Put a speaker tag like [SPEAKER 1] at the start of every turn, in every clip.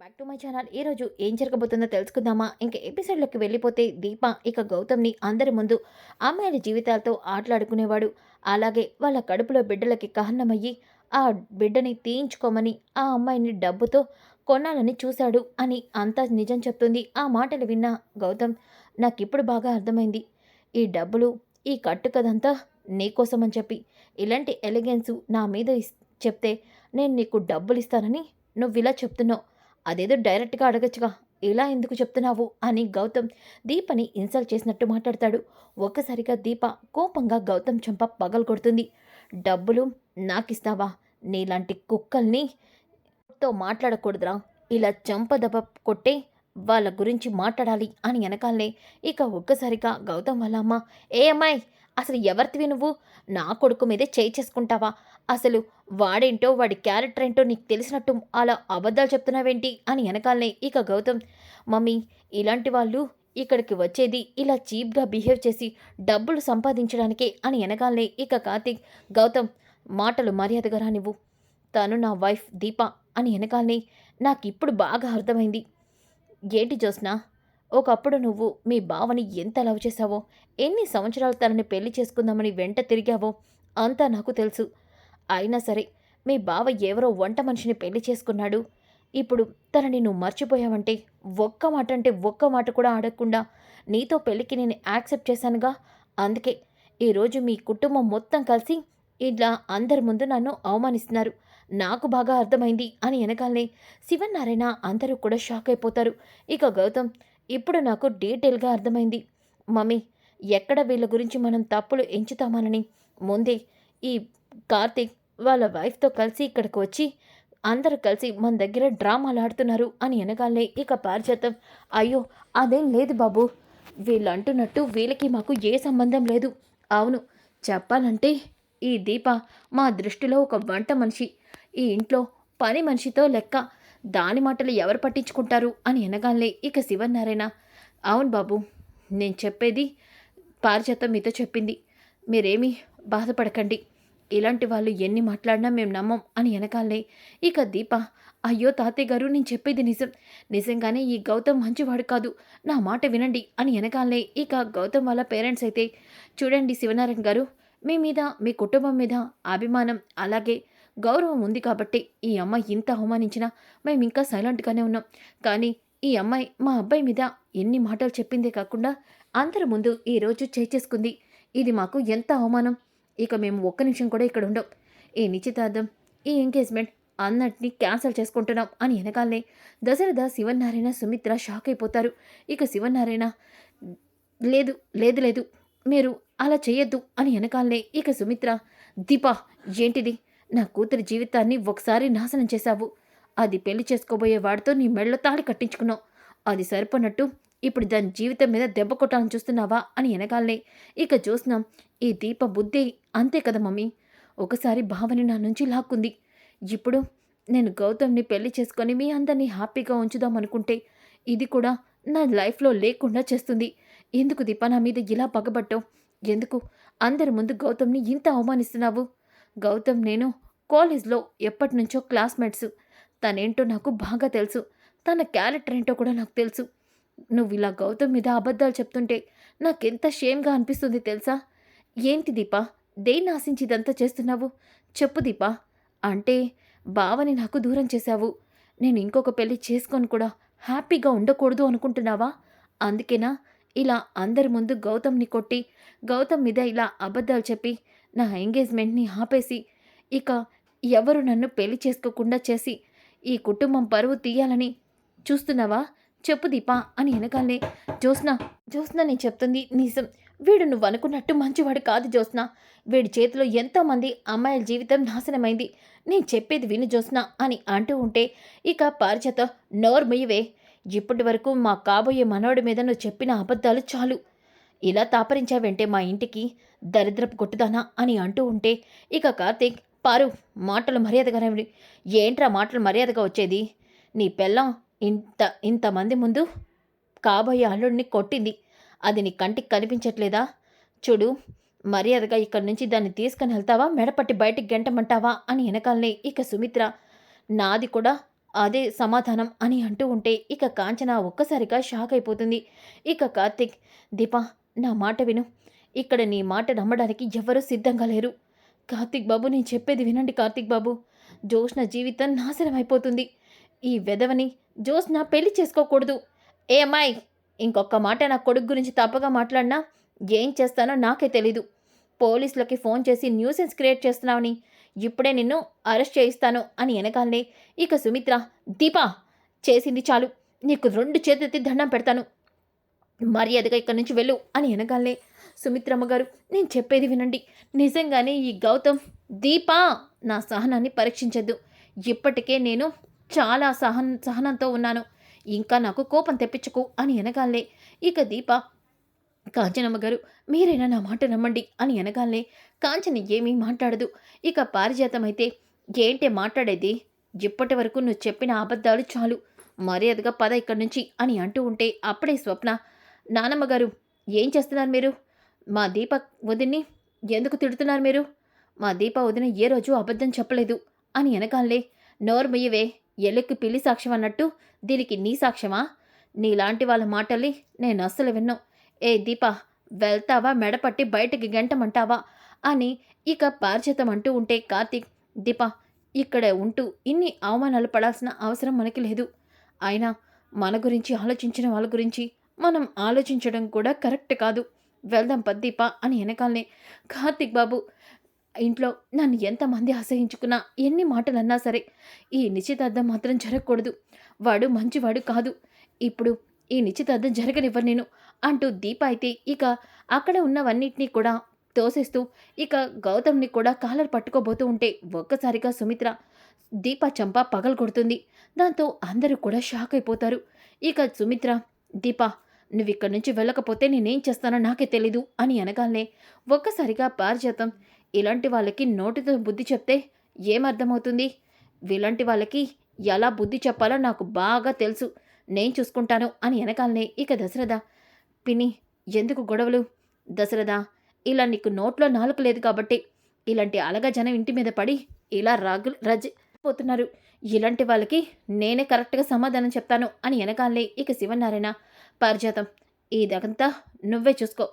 [SPEAKER 1] Back to my channel ఈరోజు ఏం జరగబోతుందో తెలుసుకుందామా? ఇంకా ఎపిసోడ్లోకి వెళ్ళిపోతే దీప ఇక గౌతమ్ని అందరి ముందు అమ్మాయిల జీవితాలతో ఆటలాడుకునేవాడు. అలాగే వాళ్ళ కడుపులో బిడ్డలకి కారణమయ్యి ఆ బిడ్డని తీయించుకోమని ఆ అమ్మాయిని డబ్బుతో కొనాలని చూశాడు అని అంతా నిజం చెప్తుంది. ఆ మాటలు విన్న గౌతమ్ నాకిప్పుడు బాగా అర్థమైంది. ఈ డబ్బులు ఈ కట్టుకదంతా నీకోసమని చెప్పి ఇలాంటి ఎలిగెన్సు నా మీద ఇస్- చెప్తే నేను నీకు డబ్బులు ఇస్తానని నువ్వు ఇలా చెప్తున్నావు. అదేదో డైరెక్ట్గా అడగచ్చుగా. ఇలా ఎందుకు చెప్తున్నావు? అని గౌతమ్ దీపని ఇన్సల్ట్ చేసినట్టు మాట్లాడతాడు. ఒక్కసారిగా దీప కోపంగా గౌతమ్ చెంప పగలు కొడుతుంది. డబ్బులు నాకిస్తావా? నీలాంటి కుక్కల్ని తో మాట్లాడకూడదురా. ఇలా చెంప దెబ్బ కొట్టే వాళ్ళ గురించి మాట్లాడాలి అని వెనకాలనే ఇక ఒక్కసారిగా గౌతమ్ వాళ్ళ అమ్మ ఏ అమ్మాయి? అసలు ఎవరితివి నువ్వు? నా కొడుకు మీదే చేయి చేసుకుంటావా? అసలు వాడేంటో వాడి క్యారెక్టర్ ఏంటో నీకు తెలిసినట్టు అలా అబద్ధాలు చెప్తున్నావేంటి అని వెనకాలనే ఇక గౌతమ్ మమ్మీ ఇలాంటి వాళ్ళు ఇక్కడికి వచ్చేది ఇలా చీప్గా బిహేవ్ చేసి డబ్బులు సంపాదించడానికే అని వెనకాలనే ఇక కార్తీక్ గౌతమ్ మాటలు మర్యాదగా రానివ్వు తను నా వైఫ్ దీప అని వెనకాలనే నాకు ఇప్పుడు బాగా అర్థమైంది. ఏంటి జోస్నా ఒకప్పుడు నువ్వు మీ బావని ఎంత లవ్ చేశావో ఎన్ని సంవత్సరాలు తనని పెళ్ళి చేసుకుందామని వెంట తిరిగావో అంతా నాకు తెలుసు. అయినా సరే మీ బావ ఎవరో వంట మనిషిని పెళ్ళి చేసుకున్నాడు. ఇప్పుడు తనని నువ్వు మర్చిపోయావంటే ఒక్క మాట అంటే ఒక్క మాట కూడా అడగకుండా నీతో పెళ్ళికి నేను యాక్సెప్ట్ చేశానుగా. అందుకే ఈరోజు మీ కుటుంబం మొత్తం కలిసి ఇలా అందరి ముందు నన్ను అవమానిస్తున్నారు. నాకు బాగా అర్థమైంది అని వెనకాలనే శివనారాయణ అందరూ కూడా షాక్ అయిపోతారు. ఇక గౌతమ్ ఇప్పుడు నాకు డీటెయిల్గా అర్థమైంది. మమ్మీ ఎక్కడ వీళ్ళ గురించి మనం తప్పులు ఎంచుతామనని. ముందే ఈ కార్తీక్ వాళ్ళ వైఫ్తో కలిసి ఇక్కడికి వచ్చి అందరు కలిసి మన దగ్గర డ్రామాలు ఆడుతున్నారు అని అనగానే ఇక పారిజాతం. అయ్యో అదేం లేదు బాబు. వీళ్ళు అంటున్నట్టు వీళ్ళకి మాకు ఏ సంబంధం లేదు. అవును చెప్పాలంటే ఈ దీప మా దృష్టిలో ఒక వంట మనిషి. ఈ ఇంట్లో పని మనిషితో లెక్క దాని మాటలు ఎవరు పట్టించుకుంటారు అని అనగానే ఇక శివనారాయణ అవును బాబు నేను చెప్పేది పారిజాతం మీతో చెప్పింది. మీరేమీ బాధపడకండి. ఇలాంటి వాళ్ళు ఎన్ని మాట్లాడినా మేము నమ్మం అని వెనకాలే. ఇక దీప అయ్యో తాతయ్య గారు నేను చెప్పేది నిజం. నిజంగానే ఈ గౌతమ్ మంచివాడు కాదు. నా మాట వినండి అని వెనకాలే. ఇక గౌతమ్ వాళ్ళ పేరెంట్స్ అయితే చూడండి శివనారాయణ గారు మీ మీద మీ కుటుంబం మీద అభిమానం అలాగే గౌరవం ఉంది కాబట్టి ఈ అమ్మాయి ఇంత అవమానించినా మేము ఇంకా సైలెంట్గానే ఉన్నాం. కానీ ఈ అమ్మాయి మా అబ్బాయి మీద ఎన్ని మాటలు చెప్పిందే కాకుండా అందరి ముందు ఈరోజు చేసుకుంది. ఇది మాకు ఎంత అవమానం. ఇక మేము ఒక్క నిమిషం కూడా ఇక్కడ ఉండం ఈ నిశ్చితార్థం ఈ ఎంగేజ్మెంట్ అన్నటినీ క్యాన్సిల్ చేసుకుంటున్నాం అని వెనకాలనే దశరథ శివనారాయణ సుమిత్ర షాక్ అయిపోతారు. ఇక శివనారాయణ లేదు లేదు లేదు మీరు అలా చేయొద్దు అని వెనకాలనే ఇక సుమిత్ర దీపా ఏంటిది? నా కూతురి జీవితాన్ని ఒకసారి నాశనం చేశావు. అది పెళ్ళి చేసుకోబోయే వాడితో నీ మెడలో తాళి కట్టించుకున్నావు. అది సరిపోనట్టు ఇప్పుడు దాని జీవితం మీద దెబ్బ కొట్టాలని చూస్తున్నావా అని వెనకాలనే ఇక చూసినాం ఈ దీప బుద్ధి అంతే కదా మమ్మీ. ఒకసారి భావని నా నుంచి లాక్కుంది. ఇప్పుడు నేను గౌతమ్ని పెళ్ళి చేసుకొని మీ అందరినీ హ్యాపీగా ఉంచుదాం అనుకుంటే ఇది కూడా నా లైఫ్లో లేకుండా చేస్తుంది. ఎందుకు దీప నా మీద ఇలా పగబట్టావు? ఎందుకు అందరి ముందు గౌతమ్ని ఇంత అవమానిస్తున్నావు? గౌతమ్ నేను కాలేజ్లో ఎప్పటి నుంచో క్లాస్మేట్స్. తనేంటో నాకు బాగా తెలుసు. తన క్యారెక్టర్ ఏంటో కూడా నాకు తెలుసు. నువ్వు ఇలా గౌతమ్ మీద అబద్ధాలు చెప్తుంటే నాకెంత షేమ్గా అనిపిస్తుంది తెలుసా? ఏంటి దీపా? దేన్ని ఆశించి ఇదంతా చేస్తున్నావు? చెప్పు దీపా. అంటే బావని నాకు దూరం చేశావు. నేను ఇంకొక పెళ్ళి చేసుకొని కూడా హ్యాపీగా ఉండకూడదు అనుకుంటున్నావా? అందుకేనా ఇలా అందరి ముందు గౌతమ్ని కొట్టి గౌతమ్ మీద ఇలా అబద్ధాలు చెప్పి నా ఎంగేజ్మెంట్ని ఆపేసి ఇక ఎవరు నన్ను పెళ్ళి చేసుకోకుండా చేసి ఈ కుటుంబం పరువు తీయాలని చూస్తున్నావా? చెప్పు దీపా అని వెనకాలే జ్యోత్స్న జ్యోత్స్న నేను చెప్తుంది నిజం. వీడు నువ్వు అనుకున్నట్టు మంచివాడు కాదు జ్యోత్స్న. వీడి చేతిలో ఎంతోమంది అమ్మాయిల జీవితం నాశనమైంది. నేను చెప్పేది విను జ్యోత్స్న అని అంటూ ఉంటే ఇక పారిచేత నోర్మయ్యవే ఇప్పటి వరకు మా కాబోయే మనవడి మీద నువ్వు చెప్పిన అబద్ధాలు చాలు. ఇలా తాపరించావంటే మా ఇంటికి? దరిద్రపు కొట్టుదానా? అని అంటూ ఉంటే ఇక కార్తీక్ పారు మాటలు మర్యాదగానే ఏంట్రా మాటలు మర్యాదగా వచ్చేది? నీ పెళ్ళం ఇంత ఇంతమంది ముందు కాబోయే అల్లుడిని కొట్టింది. అది నీ కంటికి కనిపించట్లేదా? చూడు మర్యాదగా ఇక్కడి నుంచి దాన్ని తీసుకుని వెళ్తావా? మెడపట్టి బయటికి గెంటమంటావా? అని వెనకాలనే ఇక సుమిత్ర నాది కూడా అదే సమాధానం అని అంటూ ఉంటే ఇక కాంచన ఒక్కసారిగా షాక్ అయిపోతుంది. ఇక కార్తిక్ దీప నా మాట విను. ఇక్కడ నీ మాట నమ్మడానికి ఎవరూ సిద్ధంగా లేరు. కార్తిక్ బాబు నేను చెప్పేది వినండి కార్తిక్ బాబు. జోష్న జీవితం నాశనం అయిపోతుంది ఈ వెధవని జోష్న పెళ్ళి చేసుకోకూడదు. ఏ అమ్మాయి? ఇంకొక మాట నా కొడుకు గురించి తప్పగా మాట్లాడినా ఏం చేస్తానో నాకే తెలీదు. పోలీసులకి ఫోన్ చేసి న్యూసెన్స్ క్రియేట్ చేస్తున్నావని. ఇప్పుడే నిన్ను అరెస్ట్ చేయిస్తాను అని వెనకాలనే ఇక సుమిత్ర దీపా చేసింది చాలు. నీకు రెండు చేతులెత్తి దండం పెడతాను. మర్యాదగా ఇక్కడి నుంచి వెళ్ళు అని వెనకాలనే సుమిత్రమ్మ గారు నేను చెప్పేది వినండి. నిజంగానే ఈ గౌతమ్ దీపా నా సహనాన్ని పరీక్షించద్దు. ఇప్పటికే నేను చాలా సహన్ సహనంతో ఉన్నాను. ఇంకా నాకు కోపం తెప్పించుకో అని వెనకాలనే ఇక దీప కాంచనమ్మ గారు మీరైనా నా మాట నమ్మండి అని వెనకాలనే కాంచన ఏమీ మాట్లాడదు. ఇక పారిజాతం అయితే ఏంటే మాట్లాడేది? ఇప్పటి వరకు నువ్వు చెప్పిన అబద్ధాలు చాలు. మర్యాదగా పద ఇక్కడి నుంచి అని అంటూ ఉంటే అప్పుడే స్వప్న నానమ్మ గారు ఏం చేస్తున్నారు మీరు? మా దీప వదిన్ని ఎందుకు తిడుతున్నారు మీరు? మా దీప వదిన ఏ రోజు అబద్ధం చెప్పలేదు అని వెనకాలే నోరు ముయ్యవే ఎలుక్కి పిల్లి సాక్ష్యం అన్నట్టు దీనికి నీ సాక్ష్యమా? నీలాంటి వాళ్ళ మాటల్ని నేను అస్సలు విన్ను. ఏ దీప వెళ్తావా? మెడపట్టి బయటికి గంటమంటావా? అని ఇక పారిచేతం అంటూ ఉంటే కార్తీక్ దీప ఇక్కడ ఉంటూ ఇన్ని అవమానాలు పడాల్సిన అవసరం మనకి లేదు. అయినా మన గురించి ఆలోచించిన వాళ్ళ గురించి మనం ఆలోచించడం కూడా కరెక్ట్ కాదు. వెళ్దాం పద్దీప అని వెనకాలనే కార్తిక్ బాబు ఇంట్లో నన్ను ఎంతమంది అసహించుకున్నా ఎన్ని మాటలు అన్నా సరే ఈ నిశ్చితార్థం మాత్రం జరగకూడదు. వాడు మంచివాడు కాదు. ఇప్పుడు ఈ నిశ్చితార్థం జరగనివ్వరు నేను అంటూ దీప అయితే ఇక అక్కడ ఉన్నవన్నిటినీ కూడా తోసేస్తూ ఇక గౌతమ్ని కూడా కాలర్ పట్టుకోబోతూ ఉంటే ఒక్కసారిగా సుమిత్ర దీప చంప పగలు కొడుతుంది. దాంతో అందరూ కూడా షాక్ అయిపోతారు. ఇక సుమిత్ర దీప నువ్వు ఇక్కడి నుంచి వెళ్ళకపోతే నేనేం చేస్తానో నాకే తెలీదు అని అనగానే ఒక్కసారిగా పారిజాతం ఇలాంటి వాళ్ళకి నోటితో బుద్ధి చెప్తే ఏమర్థమవుతుంది వీలాంటి వాళ్ళకి ఎలా బుద్ధి చెప్పాలో నాకు బాగా తెలుసు. నేను చూసుకుంటాను అని వెనకాలనే ఇక దశరథ. పిని ఎందుకు గొడవలు? దశరథ ఇలా నీకు నోట్లో నాలుక లేదు కాబట్టి ఇలాంటి అలగ జనం ఇంటి మీద పడి ఇలా రాగు రజ్ పోతున్నారు. ఇలాంటి వాళ్ళకి నేనే కరెక్ట్గా సమాధానం చెప్తాను అని వెనకాలనే ఇక శివనారాయణ. పారిజాతం ఇదంతా నువ్వే చూసుకో.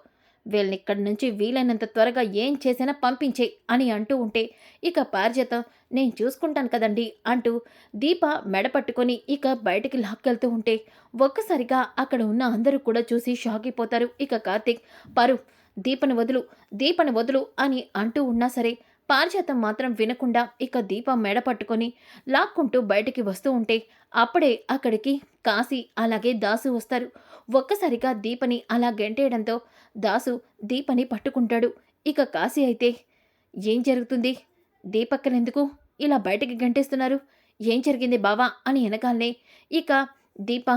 [SPEAKER 1] వీళ్ళని ఇక్కడి నుంచి వీలైనంత త్వరగా ఏం చేసినా పంపించే అని అంటూ ఉంటే ఇక పారిజాతం నేను చూసుకుంటాను కదండి అంటూ దీప మెడ పట్టుకొని ఇక బయటికి లాక్కెళ్తూ ఉంటే ఒక్కసారిగా అక్కడ ఉన్న అందరూ కూడా చూసి షాక్ అయిపోతారు ఇక కార్తీక్ పరు దీపని వదులు దీపని వదులు అని అంటూ ఉన్నా సరే పారిజాతం మాత్రం వినకుండా ఇక దీప మెడ పట్టుకొని లాక్కుంటూ బయటికి వస్తూ ఉంటే అప్పుడే అక్కడికి కాశీ అలాగే దాసు వస్తారు. ఒక్కసారిగా దీపని అలా గెంటేయడంతో దాసు దీపని పట్టుకుంటాడు. ఇక కాశీ అయితే ఏం జరుగుతుంది? దీపక్కనెందుకు ఇలా బయటికి గంటేస్తున్నారు? ఏం జరిగింది బావా అని వెనకాలనే ఇక దీప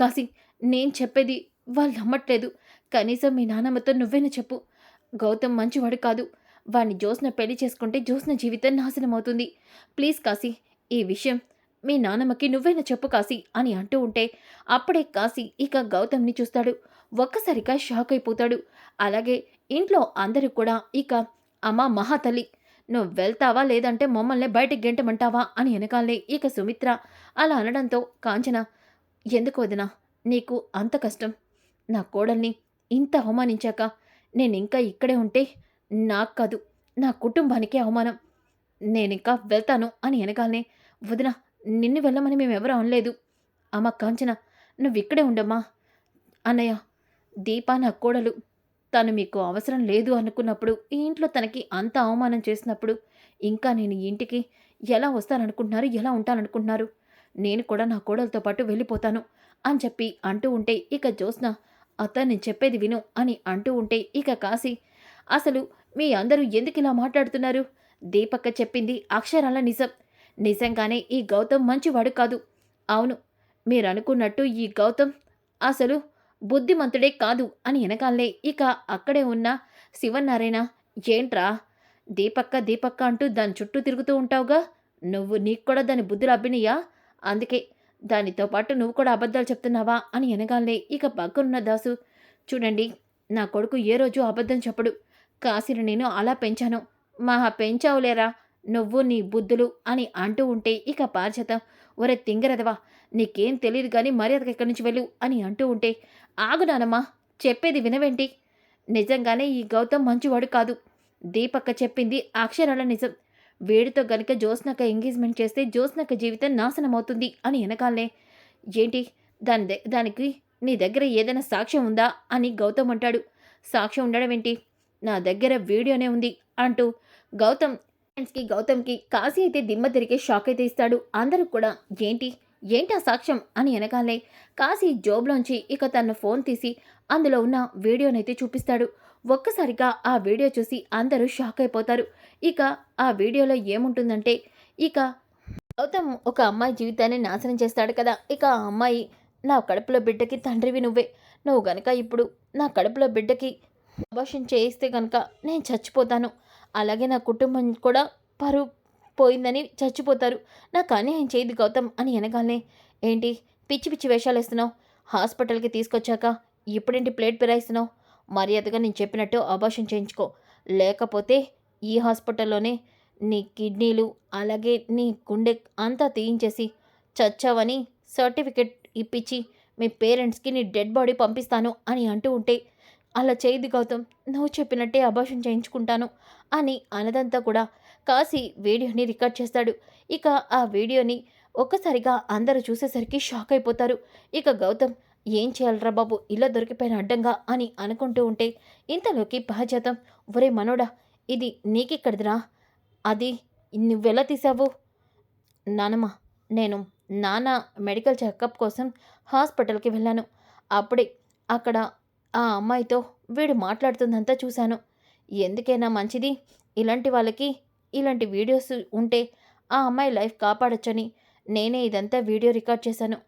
[SPEAKER 1] కాశీ నేను చెప్పేది వాళ్ళు నమ్మట్లేదు కనీసం మీ నాన్నమ్మతో నువ్వేనా చెప్పు. గౌతమ్ మంచివాడు కాదు. వాడిని జోస్న పెళ్ళి చేసుకుంటే జోస్న జీవితం నాశనం అవుతుంది ప్లీజ్ కాశీ ఈ విషయం మీ నాన్నమ్మకి నువ్వేనా చెప్పు కాశీ అని అంటూ ఉంటే అప్పుడే కాశీ ఇక గౌతమ్ని చూస్తాడు. ఒక్కసారిగా షాక్ అయిపోతాడు. అలాగే ఇంట్లో అందరూ కూడా ఇక అమ్మ మహాతల్లి నువ్వు వెళ్తావా లేదంటే మమ్మల్ని బయటికి గెంటమంటావా? అని వెనకాలే ఇక సుమిత్ర. అలా అనడంతో కాంచన ఎందుకు వదినా నీకు అంత కష్టం. నా కోడల్ని ఇంత అవమానించాక నేను ఇంకా ఇక్కడే ఉంటే నాకు కాదు నా కుటుంబానికి అవమానం. నేను ఇంకా వెళ్తాను అని వెనకాలనే వదిన నిన్ను వెళ్ళమని మేమెవరూ అనలేదు. అమ్మ కాంచన నువ్వు ఇక్కడే ఉండమ్మా. అన్నయ్య దీపా నా కోడలు. తను మీకు అవసరం లేదు అనుకున్నప్పుడు ఈ ఇంట్లో తనకి అంత అవమానం చేసినప్పుడు ఇంకా నేను ఇంటికి ఎలా వస్తాననుకుంటున్నారు ఎలా ఉంటాననుకుంటున్నారు? నేను కూడా నా కోడలతో పాటు వెళ్ళిపోతాను అని చెప్పి అంటూ ఉంటే ఇక జ్యోత్స్న అత్త నేను చెప్పేది విను అని అంటూ ఉంటే ఇక కాశీ అసలు మీ అందరూ ఎందుకు ఇలా మాట్లాడుతున్నారు? దీపక్క చెప్పింది అక్షరాల నిజం. నిజంగానే ఈ గౌతమ్ మంచివాడు కాదు. అవును మీరు అనుకున్నట్టు ఈ గౌతమ్ అసలు బుద్ధిమంతుడే కాదు అని వెనకాలే ఇక అక్కడే ఉన్న శివనారాయణ ఏంట్రా? దీపక్క దీపక్క అంటూ దాని చుట్టూ తిరుగుతూ ఉంటావుగా? నువ్వు నీకు కూడా దాని బుద్ధులు అబ్బినయా? అందుకే దానితో పాటు నువ్వు కూడా అబద్ధాలు చెప్తున్నావా? అని వెనగాలే ఇక పక్కనున్న దాసు చూడండి నా కొడుకు ఏ రోజు అబద్ధం చెప్పడు. కాసిని నేను అలా పెంచాను. మహా పెంచావులేరా? నువ్వు నీ బుద్ధులు అని అంటూ ఉంటే ఇక పార్చత ఒరే తింగరదవా నీకేం తెలియదు కానీ మర్యాదకి ఎక్కడి నుంచి వెళ్ళు అని అంటూ ఉంటే ఆగు నానమ్మా చెప్పేది వినవేంటి? నిజంగానే ఈ గౌతమ్ మంచివాడు కాదు. దీపక్క చెప్పింది అక్షరాల నిజం. వీడితో గనుక జ్యోత్స్నక ఎంగేజ్మెంట్ చేస్తే జ్యోత్స్నక జీవితం నాశనం అవుతుంది అని వెనకాలనే ఏంటి? దాని దానికి నీ దగ్గర ఏదైనా సాక్ష్యం ఉందా అని గౌతమ్ అంటాడు. సాక్ష్యం ఉండడం ఏంటి? నా దగ్గర వీడియోనే ఉంది అంటూ గౌతమ్ ఫ్రెండ్స్కి గౌతమ్కి కాశీ అయితే దిమ్మ తిరిగి షాక్ అయితే ఇస్తాడు. అందరూ కూడా ఏంటి? ఏంటి ఆ సాక్ష్యం? అని వెనకాలే కాశీ జోబ్లోంచి ఇక తన ఫోన్ తీసి అందులో ఉన్న వీడియోనైతే చూపిస్తాడు. ఒక్కసారిగా ఆ వీడియో చూసి అందరూ షాక్ అయిపోతారు. ఇక ఆ వీడియోలో ఏముంటుందంటే ఇక గౌతమ్ ఒక అమ్మాయి జీవితాన్ని నాశనం చేస్తాడు కదా. ఇక ఆ అమ్మాయి నా కడుపులో బిడ్డకి తండ్రివి నువ్వే. నువ్వు గనక ఇప్పుడు నా కడుపులో బిడ్డకి అభాషణ చేయిస్తే కనుక నేను చచ్చిపోతాను. అలాగే నా కుటుంబం కూడా పరువు పోయిందని చచ్చిపోతారు. నాకు అన్యాయం చేయదు గౌతమ్ అని వెనగాలనే ఏంటి? పిచ్చి పిచ్చి వేషాలు వేస్తున్నావు. హాస్పిటల్కి తీసుకొచ్చాక ఇప్పుడేంటి ప్లేట్ పిరాయిస్తున్నావు? మర్యాదగా నేను చెప్పినట్టు అబార్షన్ చేయించుకో. లేకపోతే ఈ హాస్పిటల్లోనే నీ కిడ్నీలు అలాగే నీ గుండె అంతా తీయించేసి చచ్చావని సర్టిఫికెట్ ఇప్పించి మీ పేరెంట్స్కి నీ డెడ్ బాడీ పంపిస్తాను అని అంటూ ఉంటే అలా చేయదు గౌతమ్ నువ్వు చెప్పినట్టే అభాషం చేయించుకుంటాను అని అనదంతా కూడా కాసి వీడియోని రికార్డ్ చేస్తాడు. ఇక ఆ వీడియోని ఒక్కసారిగా అందరూ చూసేసరికి షాక్ అయిపోతారు. ఇక గౌతమ్ ఏం చేయాలరా బాబు ఇలా దొరికిపోయిన అడ్డంగా అని అనుకుంటూ ఉంటే ఇంతలోకి పాజాతం ఒరే మనోడా ఇది నీకెక్కడిదిరా అది నువ్వెలా తీసావు? నానమ్మ నేను నాన్న మెడికల్ చెకప్ కోసం హాస్పిటల్కి వెళ్ళాను. అప్పుడే అక్కడ ఆ అమ్మాయితో వీడు మాట్లాడుతుందంతా చూశాను. ఎందుకైనా మంచిది? ఇలాంటి వాళ్ళకి ఇలాంటి వీడియోస్ ఉంటే ఆ అమ్మాయి లైఫ్ కాపాడొచ్చని నేనే ఇదంతా వీడియో రికార్డ్ చేశాను.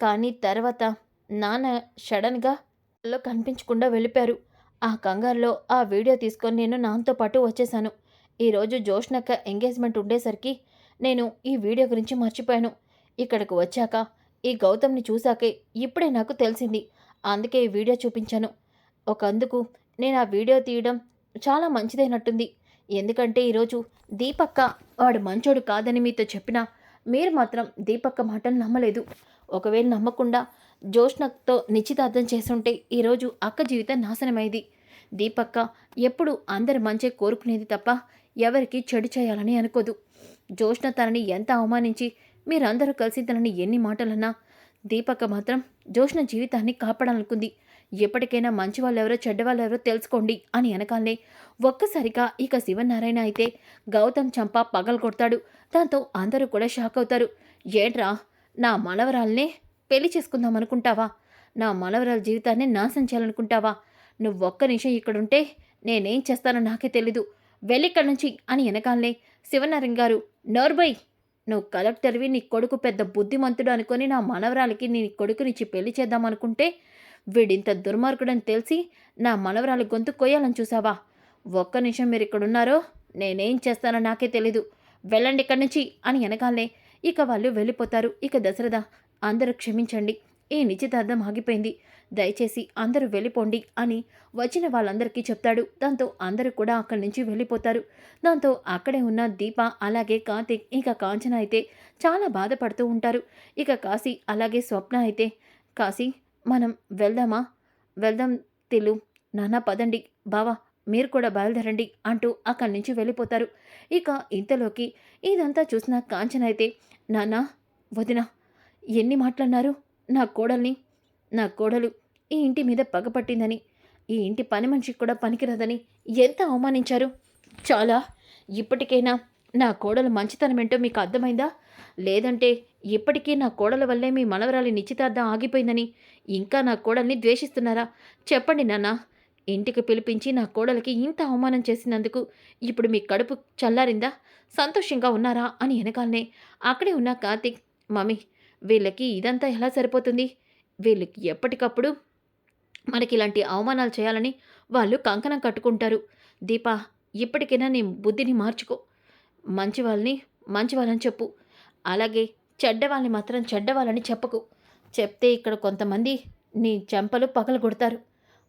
[SPEAKER 1] కానీ తర్వాత నాన్న సడన్గా లో కనిపించకుండా వెళ్ళిపోయారు. ఆ కంగారులో ఆ వీడియో తీసుకొని నేను నాన్నతో పాటు వచ్చేసాను ఈరోజు జోష్నక్క ఎంగేజ్మెంట్ ఉండేసరికి నేను ఈ వీడియో గురించి మర్చిపోయాను. ఇక్కడికి వచ్చాక ఈ గౌతమ్ని చూశాకే ఇప్పుడే నాకు తెలిసింది. అందుకే ఈ వీడియో చూపించాను. ఒకందుకు నేను ఆ వీడియో తీయడం చాలా మంచిదైనట్టుంది. ఎందుకంటే ఈరోజు దీపక్క వాడు మంచోడు కాదని మీతో చెప్పినా మీరు మాత్రం దీపక్క మాటలు నమ్మలేదు. ఒకవేళ నమ్మకుండా జోష్నక్తో నిశ్చితార్థం చేసుంటే ఈరోజు అక్క జీవితం నాశనమైంది. దీపక్క ఎప్పుడు అందరి మంచి కోరుకునేది తప్ప ఎవరికి చెడు చేయాలని అనుకోదు. జోష్న తనని ఎంత అవమానించి మీరందరూ కలిసి తనని ఎన్ని మాటలన్నా దీపక మాత్రం జోష్న జీవితాన్ని కాపాడాలనుకుంది. ఎప్పటికైనా మంచి వాళ్ళెవరో చెడ్డవాళ్ళెవరో తెలుసుకోండి అని అనకాలనే ఒక్కసారిగా ఇక శివనారాయణ అయితే గౌతమ్ చంప పగలు కొడతాడు. దాంతో అందరూ కూడా షాక్ అవుతారు. ఏంట్రా నా మనవరాల్నే పెళ్ళి చేసుకుందాం అనుకుంటావా? నా మనవరాల జీవితాన్ని నాశనం చేయాలనుకుంటావా? నువ్వు ఒక్క నిమిషం ఇక్కడుంటే నేనేం చేస్తానో నాకే తెలీదు. వెళ్ళిక్కడి నుంచి అని వెనకాలనే శివనారాయణ గారు నోర్బై! నువ్వు కలెక్టర్వి నీ కొడుకు పెద్ద బుద్ధిమంతుడు అనుకొని నా మనవరాలికి నీ కొడుకునిచ్చి పెళ్ళి చేద్దాం అనుకుంటే వీడింత దుర్మార్గుడని తెలిసి నా మనవరాలి గొంతు కొయ్యాలని చూసావా? ఒక్క నిమిషం మీరు ఇక్కడున్నారో నేనేం చేస్తానో నాకే తెలీదు. వెళ్ళండి ఇక్కడి నుంచి అని వెనకాలనే ఇక వాళ్ళు వెళ్ళిపోతారు. ఇక దశరథ అందరూ క్షమించండి. ఈ నిశ్చితార్థం ఆగిపోయింది. దయచేసి అందరూ వెళ్ళిపోండి అని వచ్చిన వాళ్ళందరికీ చెప్తాడు. దాంతో అందరూ కూడా అక్కడి నుంచి వెళ్ళిపోతారు. దాంతో అక్కడే ఉన్న దీప అలాగే కార్తిక్ ఇక కాంచన అయితే చాలా బాధపడుతూ ఉంటారు. ఇక కాశీ అలాగే స్వప్న అయితే కాశీ మనం వెళ్దామా? వెళ్దాం తిలు నాన్న పదండి. బావా మీరు కూడా బయలుదేరండి అంటూ అక్కడి నుంచి వెళ్ళిపోతారు. ఇక ఇంతలోకి ఇదంతా చూసిన కాంచన అయితే నాన్న వదిన ఎన్ని మాట్లాడినారు? నా కోడల్ని నా కోడలు ఈ ఇంటి మీద పగపట్టిందని ఈ ఇంటి పని మనిషికి కూడా పనికిరాదని ఎంత అవమానించారు? చాలా. ఇప్పటికైనా నా కోడలు మంచితనం ఏంటో మీకు అర్థమైందా? లేదంటే ఇప్పటికీ నా కోడల వల్లే మీ మనవరాలి నిశ్చితార్థం ఆగిపోయిందని ఇంకా నా కోడల్ని ద్వేషిస్తున్నారా? చెప్పండి నాన్న. ఇంటికి పిలిపించి నా కోడలికి ఇంత అవమానం చేసినందుకు ఇప్పుడు మీ కడుపు చల్లారిందా? సంతోషంగా ఉన్నారా? అని వెనకాలనే. అక్కడే ఉన్న కార్తిక్ మమ్మీ వీళ్ళకి ఇదంతా ఎలా సరిపోతుంది? వీళ్ళకి ఎప్పటికప్పుడు మనకి ఇలాంటి అవమానాలు చేయాలని వాళ్ళు కంకణం కట్టుకుంటారు. దీపా ఇప్పటికైనా నీ బుద్ధిని మార్చుకో. మంచి వాళ్ళని మంచి వాళ్ళని చెప్పు. అలాగే చెడ్డవాళ్ళని మాత్రం చెడ్డవాళ్ళని చెప్పకు. చెప్తే ఇక్కడ కొంతమంది నీ చెంపలు పగలు కొడతారు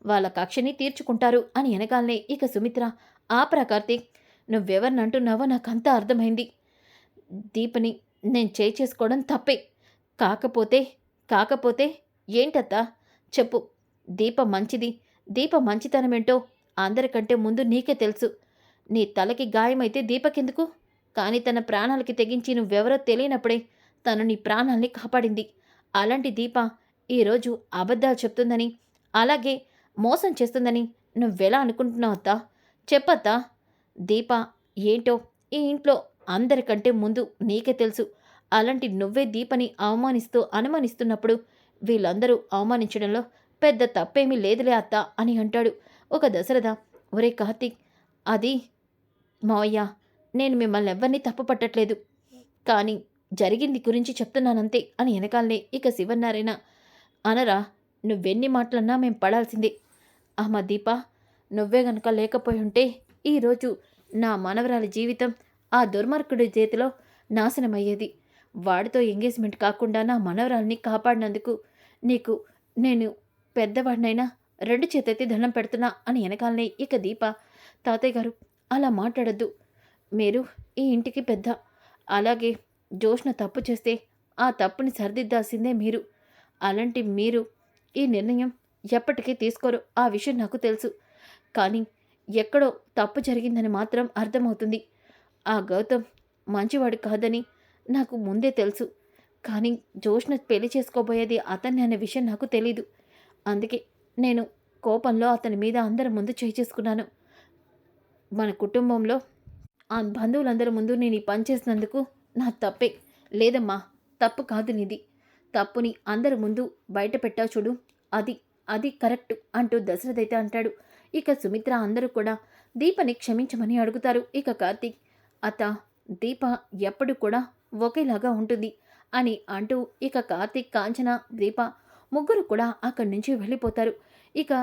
[SPEAKER 1] వాళ్ళ కక్షని తీర్చుకుంటారు అని వెనకాలనే ఇక సుమిత్ర ఆ ప్రకార్తిక్ నువ్వెవరిని అంటున్నావో నాకంతా అర్థమైంది. దీపని నేను చేయి చేసుకోవడం తప్పే. కాకపోతే కాకపోతే ఏంటత్తా? చెప్పు. దీప మంచిది. దీప మంచితనమేంటో అందరికంటే ముందు నీకే తెలుసు. నీ తలకి గాయమైతే దీపకెందుకు? కానీ తన ప్రాణాలకి తెగించి నువ్వెవరో తెలియనప్పుడే తను నీ ప్రాణాల్ని కాపాడింది. అలాంటి దీప ఈరోజు అబద్ధాలు చెప్తుందని అలాగే మోసం చేస్తుందని నువ్వెలా అనుకుంటున్నావు అత్తా? చెప్పత్తా. దీప ఏంటో ఈ ఇంట్లో అందరికంటే ముందు నీకే తెలుసు. అలాంటి నువ్వే దీపని అవమానిస్తూ అనుమానిస్తున్నప్పుడు వీళ్ళందరూ అవమానించడంలో పెద్ద తప్పేమీ లేదులే అత్త అని అంటాడు. ఒక దశరథ ఒరే కార్తీక్ అది మావయ్య నేను మిమ్మల్ని ఎవరిని తప్పు పట్టట్లేదు. కానీ జరిగింది గురించి చెప్తున్నానంతే అని వెనకాలనే ఇక శివన్నారాయణ అనరా నువ్వెన్ని మాటలన్నా మేం పడాల్సిందే. అమ్మ దీప నువ్వే గనక లేకపోయి ఉంటే ఈరోజు నా మనవరాలి జీవితం ఆ దుర్మార్గుడి చేతిలో నాశనమయ్యేది. వాడితో ఎంగేజ్మెంట్ కాకుండా నా మనవరాల్ని కాపాడినందుకు నీకు నేను పెద్దవాడినైనా రెండు చేతైతే దండం పెడుతున్నా అని వెనకాలనే ఇక దీప. తాతయ్య గారు అలా మాట్లాడద్దు. మీరు ఈ ఇంటికి పెద్ద. అలాగే జోష్న తప్పు చేస్తే ఆ తప్పుని సరిదిద్దాల్సిందే మీరు. అలాంటి మీరు ఈ నిర్ణయం ఎప్పటికీ తీసుకోరు. ఆ విషయం నాకు తెలుసు. కానీ ఎక్కడో తప్పు జరిగిందని మాత్రం అర్థమవుతుంది. ఆ గౌతమ్ మంచివాడు కాదని నాకు ముందే తెలుసు. కానీ జోష్న పెళ్ళి చేసుకోబోయేది అతన్ని అనే విషయం నాకు తెలీదు. అందుకే నేను కోపంలో అతని మీద అందరి ముందు చేయి చేసుకున్నాను. మన కుటుంబంలో ఆ బంధువులందరి ముందు నేను ఈ పని చేసినందుకు నా తప్పే. లేదమ్మా తప్పు కాదు నీది. తప్పుని అందరి ముందు బయట పెట్టావు చూడు. అది అది కరెక్ట్ అంటూ దశరథ్ అయితే అంటాడు. ఇక సుమిత్ర అందరూ కూడా దీపని క్షమించమని అడుగుతారు. ఇక కార్తీక్ అత దీప ఎప్పుడు కూడా ఒకేలాగా ఉంటుంది. అని అంటూ ఇక కార్తీక్ కాంచన దీప ముగ్గురు కూడా అక్కడి నుంచి వెళ్ళిపోతారు. ఇక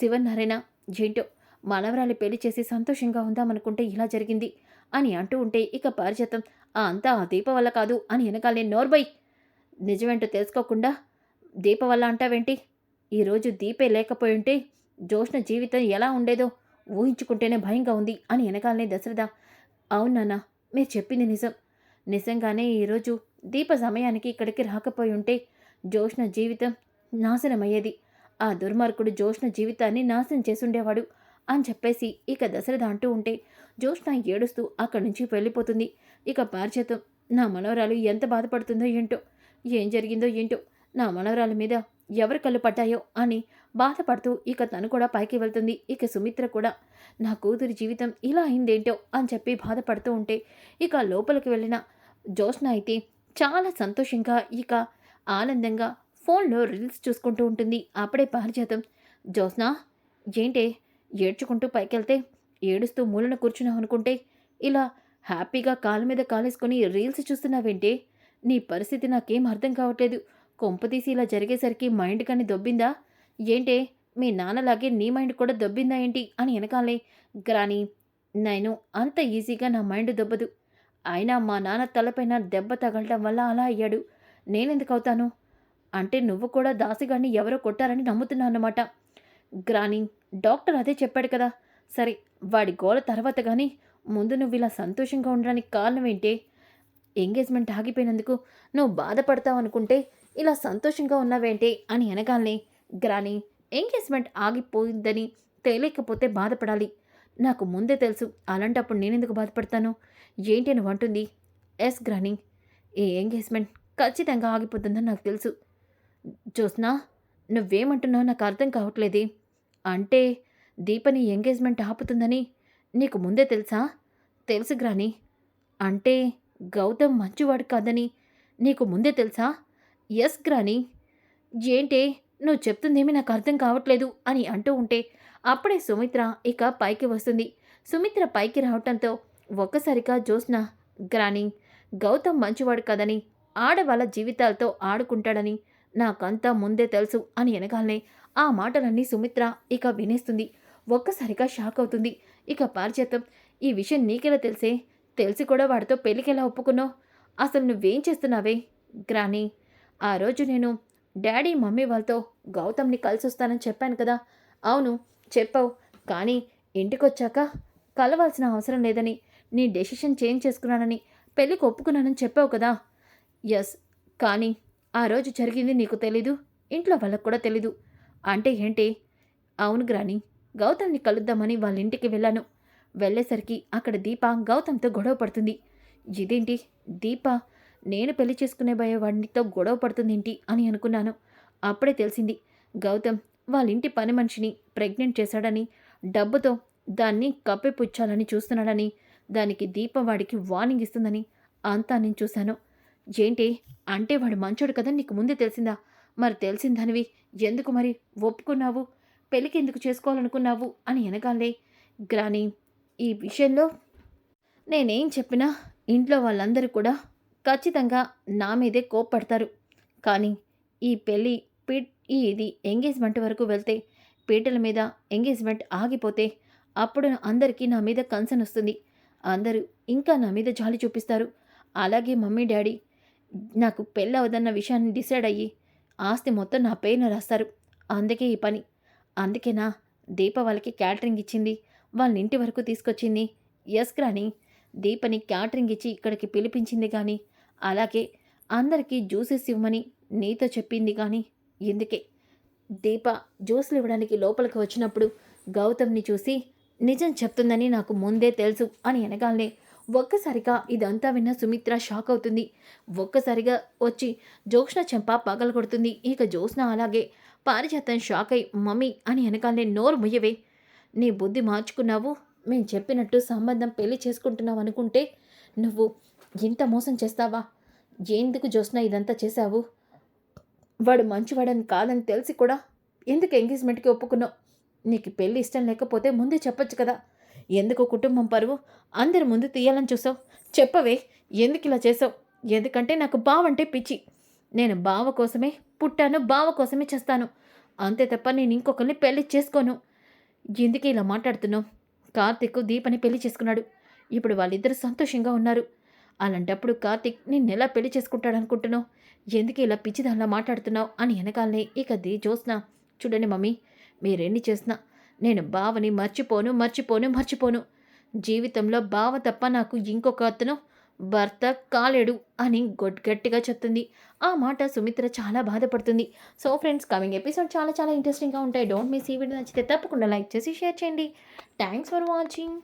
[SPEAKER 1] శివనారాయణ జింటో మనవరాలి పెళ్ళి చేసి సంతోషంగా ఉందామనుకుంటే ఇలా జరిగింది అని అంటూ ఉంటే ఇక పారిజాతం. ఆ అంతా ఆ దీప వల్ల కాదు అని వెనకాలే నోర్బై నిజమేంటో తెలుసుకోకుండా దీప వల్ల అంటావేంటి? ఈరోజు దీపే లేకపోయి ఉంటే జోష్ణ జీవితం ఎలా ఉండేదో ఊహించుకుంటేనే భయంగా ఉంది అని వెనకాలనే దశరథ అవును మీరు చెప్పింది నిజం. నిజంగానే ఈరోజు దీప సమయానికి ఇక్కడికి రాకపోయి ఉంటే జోష్ణ జీవితం నాశనమయ్యేది. ఆ దుర్మార్గుడు జోష్ణ జీవితాన్ని నాశనం చేసుండేవాడు అని చెప్పేసి ఇక దశరథ అంటూ ఉంటే జోష్ణ ఏడుస్తూ అక్కడి నుంచి వెళ్ళిపోతుంది. ఇక పారిచేతం నా మనవరాలు ఎంత బాధపడుతుందో ఏంటో ఏం జరిగిందో ఏంటో నా మనవరాల మీద ఎవరు కళ్ళు పడ్డాయో అని బాధపడుతూ ఇక తను కూడా పైకి వెళ్తుంది. ఇక సుమిత్ర కూడా నా కూతురి జీవితం ఇలా అయిందేంటో అని చెప్పి బాధపడుతూ ఉంటే ఇక లోపలికి వెళ్ళిన జోష్న అయితే చాలా సంతోషంగా ఇక ఆనందంగా ఫోన్లో రీల్స్ చూసుకుంటూ ఉంటుంది. అప్పుడే పారిజాతం. జోస్నా ఏంటే? ఏడ్చుకుంటూ పైకెళ్తే ఏడుస్తూ మూలన కూర్చున్నావు అనుకుంటే ఇలా హ్యాపీగా కాలు మీద కాలేసుకొని రీల్స్ చూస్తున్నావేంటే? నీ పరిస్థితి నాకేం అర్థం కావట్లేదు. కొంపతీసి ఇలా జరిగేసరికి మైండ్ కానీ దొబ్బిందా? ఏంటే? మీ నాన్నలాగే నీ మైండ్ కూడా దొబ్బిందా ఏంటి? అని వెనకాలే. గ్రాని నేను అంత ఈజీగా నా మైండ్ దొబ్బదు. అయినా మా నాన్న తలపైన దెబ్బ తగలటం వల్ల అలా అయ్యాడు. నేనెందుకు అవుతాను? అంటే నువ్వు కూడా దాసిగాడిని ఎవరో కొట్టారని నమ్ముతున్నావు అన్నమాట గ్రాని డాక్టర్ అదే చెప్పాడు కదా. సరే వాడి గోల తర్వాత కానీ ముందు నువ్వు ఇలా సంతోషంగా ఉండడానికి కారణం ఏంటి? ఎంగేజ్మెంట్ ఆగిపోయినందుకు నువ్వు బాధపడతావు అనుకుంటే ఇలా సంతోషంగా ఉన్నావేంటి అని అనగానే గ్రాని ఎంగేజ్మెంట్ ఆగిపోయిందని తెలియకపోతే బాధపడాలి. నాకు ముందే తెలుసు. అలాంటప్పుడు నేనెందుకు బాధపడతాను? ఏంటి అని అంటుంది. ఎస్ గ్రాని ఈ ఎంగేజ్మెంట్ ఖచ్చితంగా ఆగిపోతుందని నాకు తెలుసు. జ్యోత్స్నా నువ్వేమంటున్నావు నాకు అర్థం కావట్లేదే. అంటే దీపని ఎంగేజ్మెంట్ ఆపుతుందని నీకు ముందే తెలుసా? తెలుసు గ్రాని. అంటే గౌతమ్ మంచివాడు కాదని నీకు ముందే తెలుసా? ఎస్ గ్రాని ఏంటే నువ్వు చెప్తుందేమీ నాకు అర్థం కావట్లేదు అని అంటూ ఉంటే అప్పుడే సుమిత్ర ఇక పైకి వస్తుంది. సుమిత్ర పైకి రావటంతో ఒక్కసారిగా జ్యోత్స్న గ్రాని గౌతమ్ మంచివాడు కదని ఆడవాళ్ళ జీవితాలతో ఆడుకుంటాడని నాకంతా ముందే తెలుసు అని వెనకాలనే ఆ మాటలన్నీ సుమిత్ర ఇక వినేస్తుంది. ఒక్కసారిగా షాక్ అవుతుంది. ఇక పారిచేతం ఈ విషయం నీకెలా తెలిసే? తెలిసి కూడా వాడితో పెళ్ళికెలా ఒప్పుకున్నావు? అసలు నువ్వేం చేస్తున్నావే? గ్రాని ఆ రోజు నేను డాడీ మమ్మీ వాళ్ళతో గౌతమ్ని కలిసి వస్తానని చెప్పాను కదా. అవును చెప్పావు. కానీ ఇంటికొచ్చాక కలవాల్సిన అవసరం లేదని నీ డెసిషన్ చేంజ్ చేసుకున్నానని పెళ్ళికి ఒప్పుకున్నానని చెప్పావు కదా. ఎస్ కానీ ఆ రోజు జరిగింది నీకు తెలీదు ఇంట్లో వాళ్ళకు కూడా తెలీదు. అంటే ఏంటి? అవును గ్రాని గౌతమ్ని కలుద్దామని వాళ్ళ ఇంటికి వెళ్ళాను. వెళ్ళేసరికి అక్కడ దీప గౌతమ్తో గొడవ పడుతుంది. ఇదేంటి? దీప నేను పెళ్ళి చేసుకునే భయవాడినితో గొడవ పడుతుందేంటి అని అనుకున్నాను. అప్పుడే తెలిసింది గౌతమ్ వాళ్ళ ఇంటి పని మనిషిని ప్రెగ్నెంట్ చేశాడని డబ్బుతో దాన్ని కప్పిపుచ్చాలని చూస్తున్నాడని దానికి దీపవాడికి వార్నింగ్ ఇస్తుందని అంతా నేను చూశాను. ఏంటి అంటే వాడు మంచోడు కదా నీకు ముందే తెలిసిందా? మరి తెలిసిందనివి ఎందుకు మరి ఒప్పుకున్నావు? పెళ్ళికి ఎందుకు చేసుకోవాలనుకున్నావు? అని వెనకాలే గ్రాని ఈ విషయంలో నేనేం చెప్పినా ఇంట్లో వాళ్ళందరూ కూడా ఖచ్చితంగా నా మీదే కోప్పడతారు. కానీ ఈ పెళ్ళి పిట్ ఈ ఇది ఎంగేజ్మెంట్ వరకు వెళ్తే పీటల మీద ఎంగేజ్మెంట్ ఆగిపోతే అప్పుడు అందరికీ నా మీద కన్సర్న్ వస్తుంది. అందరూ ఇంకా నా మీద జాలి చూపిస్తారు. అలాగే మమ్మీ డాడీ నాకు పెళ్ళవదన్న విషయాన్ని డిసైడ్ అయ్యి ఆస్తి మొత్తం నా పేరున రాస్తారు. అందుకే ఈ పని. అందుకేనా దీప వాళ్ళకి క్యాటరింగ్ ఇచ్చింది. వాళ్ళ ఇంటి వరకు తీసుకొచ్చింది. ఎస్ గ్రాని దీపని క్యాటరింగ్ ఇచ్చి ఇక్కడికి పిలిపించింది కానీ అలాగే అందరికీ జ్యూసెస్ ఇవ్వమని నీతో చెప్పింది కానీ ఎందుకే? దీప జ్యూస్లు ఇవ్వడానికి లోపలికి వచ్చినప్పుడు గౌతమ్ని చూసి నిజం చెప్తుందని నాకు ముందే తెలుసు అని అనగానే ఒక్కసారిగా ఇదంతా విన్న సుమిత్ర షాక్ అవుతుంది. ఒక్కసారిగా వచ్చి జోష్న చెంప పగల కొడుతుంది. ఇక జోష్న అలాగే పారిజాతం షాక్ అయి మమ్మీ అని వెనకాలనే నోరు ముయ్యవే. నీ బుద్ధి మార్చుకున్నావు? మేము చెప్పినట్టు సంబంధం పెళ్ళి చేసుకుంటున్నావు అనుకుంటే నువ్వు ఇంత మోసం చేస్తావా? ఎందుకు జోస్న ఇదంతా చేశావు? వాడు మంచివాడని కాదని తెలిసి కూడా ఎందుకు ఎంగేజ్మెంట్కి ఒప్పుకున్నావు? నీకు పెళ్ళి ఇష్టం లేకపోతే ముందే చెప్పొచ్చు కదా. ఎందుకు కుటుంబం పరువు? అందరి ముందు తీయాలని చూసావు. చెప్పవే ఎందుకు ఇలా చేసావు? ఎందుకంటే నాకు బావంటే పిచ్చి. నేను బావ కోసమే పుట్టాను బావ కోసమే చేస్తాను. అంతే తప్ప నేను ఇంకొకరిని పెళ్ళి చేసుకోను. ఎందుకు ఇలా మాట్లాడుతున్నావు? కార్తిక్ దీపని పెళ్ళి చేసుకున్నాడు. ఇప్పుడు వాళ్ళిద్దరూ సంతోషంగా ఉన్నారు. అలాంటప్పుడు కార్తిక్ నిన్ను ఎలా పెళ్ళి చేసుకుంటాడు అనుకుంటున్నావు ఎందుకు ఇలా పిచ్చిదానిలా మాట్లాడుతున్నావు అని వెనకాలనే ఇక ది చూడండి మమ్మీ మీరెన్ని చేసినా నేను బావని మర్చిపోను మర్చిపోను మర్చిపోను. జీవితంలో బావ తప్ప నాకు ఇంకొక అతను భర్త కాలేడు అని గొడ్గట్టిగా చెప్తుంది. ఆ మాట సుమిత్ర చాలా బాధపడుతుంది. సో ఫ్రెండ్స్ కమింగ్ ఎపిసోడ్ చాలా చాలా ఇంట్రెస్టింగ్గా ఉంటాయి. డోంట్ మిస్ ఈ వీడియో నచ్చితే తప్పకుండా లైక్ చేసి షేర్ చేయండి. Thanks for watching.